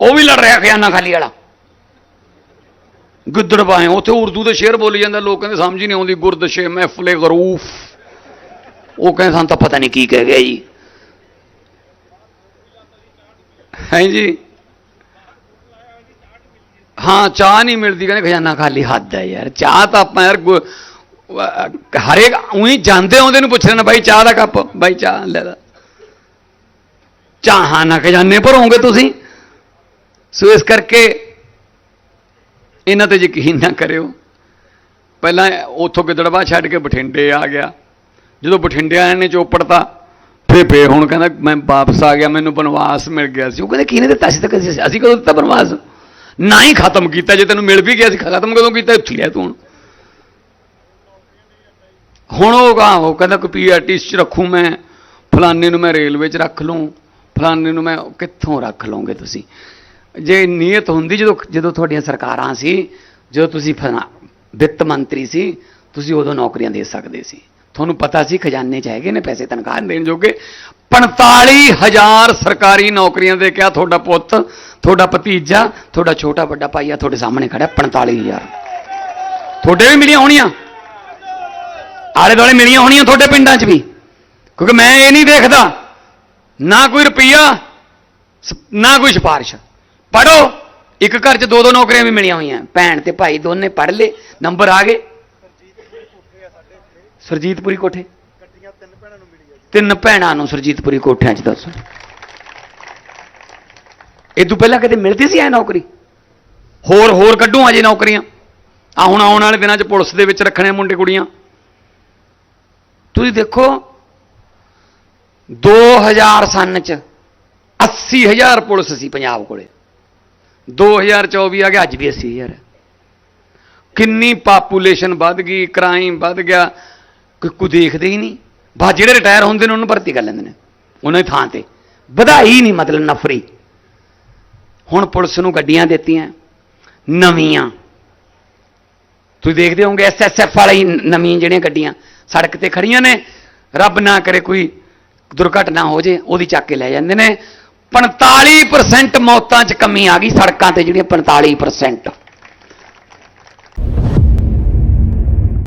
ਉਹ ਵੀ ਲੜ ਰਿਹਾ ਖਜ਼ਾਨਾ ਖਾਲੀ ਵਾਲਾ। ਗਿੱਦੜ ਬਾਏ ਉੱਥੇ ਉਰਦੂ ਦੇ ਸ਼ੇਰ ਬੋਲੀ ਜਾਂਦਾ, ਲੋਕ ਕਹਿੰਦੇ ਸਮਝ ਹੀ ਨਹੀਂ ਆਉਂਦੀ ਗੁਰਦਸ਼ੇ ਮਹਿਫਲੇ ਗਰੂਫ। ਉਹ ਕਹਿੰਦੇ ਸਾਨੂੰ ਤਾਂ ਪਤਾ ਨਹੀਂ ਕੀ ਕਹਿ ਗਿਆ ਜੀ। ਹੈ ਜੀ? ਹਾਂ, ਚਾਹ ਨਹੀਂ ਮਿਲਦੀ, ਕਹਿੰਦੇ ਖਜ਼ਾਨਾ ਖਾਲੀ ਹੱਦ ਹੈ ਯਾਰ। ਚਾਹ ਤਾਂ ਆਪਾਂ ਯਾਰ ਗੁ- ਅਹ ਹਰੇਕ ਉਹੀ ਜਾਂਦੇ ਆਉਂਦੇ ਨੂੰ ਪੁੱਛ ਲੈਣਾ, ਬਾਈ ਚਾਹ ਦਾ ਕੱਪ, ਬਾਈ ਚਾਹ ਲੈ ਲੈ। ਚਾਹਾਂ ਨਾ ਖਜ਼ਾਨੇ ਭਰੋਗੇ ਤੁਸੀਂ। ਸੋ ਇਸ ਕਰਕੇ ਇਹਨਾਂ ਤੇ ਯਕੀਨ ਨਾ ਕਰਿਓ। ਪਹਿਲਾਂ ਉੱਥੋਂ ਗਿੱਦੜਵਾ ਛੱਡ ਕੇ ਬਠਿੰਡੇ ਆ ਗਿਆ। ਜਦੋਂ ਬਠਿੰਡੇ ਆਏ ਨੇ ਚੋਪੜਤਾ ਫਿਰ ਫੇ ਹੁਣ ਕਹਿੰਦਾ, ਮੈਂ ਵਾਪਸ ਆ ਗਿਆ, ਮੈਨੂੰ ਬਨਵਾਸ ਮਿਲ ਗਿਆ ਸੀ। ਉਹ ਕਹਿੰਦੇ ਕਿਹਨੇ ਦਿੱਤਾ ਸੀ ਤਾਂ ਅਸੀਂ ਕਦੋਂ ਦਿੱਤਾ ਬਨਵਾਸ? ਨਾ ਹੀ ਖਤਮ ਕੀਤਾ, ਜੇ ਤੈਨੂੰ ਮਿਲ ਵੀ ਗਿਆ ਸੀ, ਖਤਮ ਕਦੋਂ ਕੀਤਾ ਉੱਥੇ ਲਿਆ ਤੂੰ ਹੁਣ। ਹੁਣ ਉਹ ਗਾ ਉਹ ਕਹਿੰਦਾ, ਕੋਈ ਪੀਆਰਟੀਸ ਚ ਰੱਖੂ ਮੈਂ, ਫਲਾਣੇ ਨੂੰ ਮੈਂ ਰੇਲਵੇ ਚ ਰੱਖ ਲੂੰ, ਫਲਾਣੇ ਨੂੰ ਮੈਂ ਕਿੱਥੋਂ ਰੱਖ ਲਓਗੇ ਤੁਸੀਂ? ਜੇ ਨੀਅਤ ਹੁੰਦੀ, ਜਦੋਂ ਜਦੋਂ ਤੁਹਾਡੀਆਂ ਸਰਕਾਰਾਂ ਸੀ, ਜਦੋਂ ਤੁਸੀਂ ਫਲਾ- ਵਿੱਤ ਮੰਤਰੀ ਸੀ, ਤੁਸੀਂ ਉਦੋਂ ਨੌਕਰੀਆਂ ਦੇ ਸਕਦੇ ਸੀ। ਤੁਹਾਨੂੰ ਪਤਾ ਸੀ ਖਜ਼ਾਨੇ 'ਚ ਹੈਗੇ ਨੇ ਪੈਸੇ ਤਨਖਾਹ ਦੇਣ ਜੋਗੇ? 45000 ਸਰਕਾਰੀ ਨੌਕਰੀਆਂ ਦੇ ਕਿਹਾ ਤੁਹਾਡਾ ਪੁੱਤ, ਤੁਹਾਡਾ ਭਤੀਜਾ, ਤੁਹਾਡਾ ਛੋਟਾ ਵੱਡਾ ਭਾਈ ਆ, ਤੁਹਾਡੇ ਸਾਹਮਣੇ ਖੜਾ 45000 ਤੁਹਾਡੇ ਵੀ ਮਿਲੀਆਂ ਹੋਣੀਆਂ? ਆਲੇ ਦੁਆਲੇ ਮਿਲੀਆਂ ਹੋਣੀਆਂ ਤੁਹਾਡੇ ਪਿੰਡਾਂ 'ਚ ਵੀ? ਕਿਉਂਕਿ ਮੈਂ ਇਹ ਨਹੀਂ ਦੇਖਦਾ, ਨਾ ਕੋਈ ਰੁਪਈਆ ਨਾ ਕੋਈ ਸਿਫਾਰਿਸ਼। ਪੜੋ ਇੱਕ ਘਰ 'ਚ ਦੋ ਦੋ ਨੌਕਰੀਆਂ ਵੀ ਮਿਲੀਆਂ ਹੋਈਆਂ। ਭੈਣ ਤੇ ਭਾਈ ਦੋਨੇ ਪੜ ਲਏ। ਨੰਬਰ ਆ ਗਏ। ਸਰਜੀਤਪੁਰੀ ਕੋਠੇ। ਤਿੰਨ ਭੈਣਾਂ ਨੂੰ ਤਿੰਨ ਭੈਣਾਂ ਨੂੰ ਸਰਜੀਤਪੁਰੀ ਕੋਠਿਆਂ 'ਚ ਦੱਸੋ। ਇਹ ਤੋਂ ਪਹਿਲਾਂ ਕਦੇ ਮਿਲਦੀ ਸੀ ਐ ਨੌਕਰੀ? ਹੋਰ ਹੋਰ ਕੱਢੂ ਅਜੇ ਨੌਕਰੀਆਂ। ਆ ਹੁਣ ਆਉਣ ਵਾਲੇ ਦਿਨਾਂ 'ਚ ਪੁਲਿਸ ਦੇ ਵਿੱਚ ਰੱਖਣੇ ਮੁੰਡੇ ਕੁੜੀਆਂ। ਤੁਸੀਂ ਦੇਖੋ 2000 ਸਨ 'ਚ 80000 ਪੁਲਿਸ ਸੀ ਪੰਜਾਬ ਕੋਲੇ। 2024 ਆ ਗਿਆ, ਅੱਜ ਵੀ 80000 ਹੈ ਕਿੰਨੀ ਪਾਪੂਲੇਸ਼ਨ ਵੱਧ ਗਈ ਕ੍ਰਾਈਮ ਵੱਧ ਗਿਆ। ਕੋਈ ਕੋਈ ਦੇਖਦੇ ਹੀ ਨਹੀਂ। ਬਾ ਜਿਹੜੇ ਰਿਟਾਇਰ ਹੁੰਦੇ ਨੇ, ਉਹਨੂੰ ਭਰਤੀ ਕਰ ਲੈਂਦੇ ਨੇ। ਉਹਨਾਂ ਦੀ ਥਾਂ ਤੇ। ਵਧਾਈ ਨਹੀਂ, ਮਤਲਬ ਨਫਰੀ। ਹੁਣ ਪੁਲਿਸ ਨੂੰ ਗੱਡੀਆਂ ਦਿੱਤੀਆਂ, ਨਵੀਆਂ। ਤੁਸੀਂ ਦੇਖਦੇ ਹੋਵੋਗੇ ਐਸਐਸਐਫ ਵਾਲੀ ਨਵੀਆਂ ਜਿਹੜੀਆਂ ਗੱਡੀਆਂ, ਸੜਕ ਤੇ ਖੜੀਆਂ ਨੇ। ਰੱਬ ਨਾ ਕਰੇ ਕੋਈ ਦੁਰਘਟਨਾ ਹੋ ਜੇ, ਉਹਦੀ ਚੱਕ ਕੇ ਲੈ ਜਾਂਦੇ ਨੇ। 45% ਮੌਤਾਂ 'ਚ ਕਮੀ ਆ ਗਈ ਸੜਕਾਂ ਤੇ ਜਿਹੜੀਆਂ 45%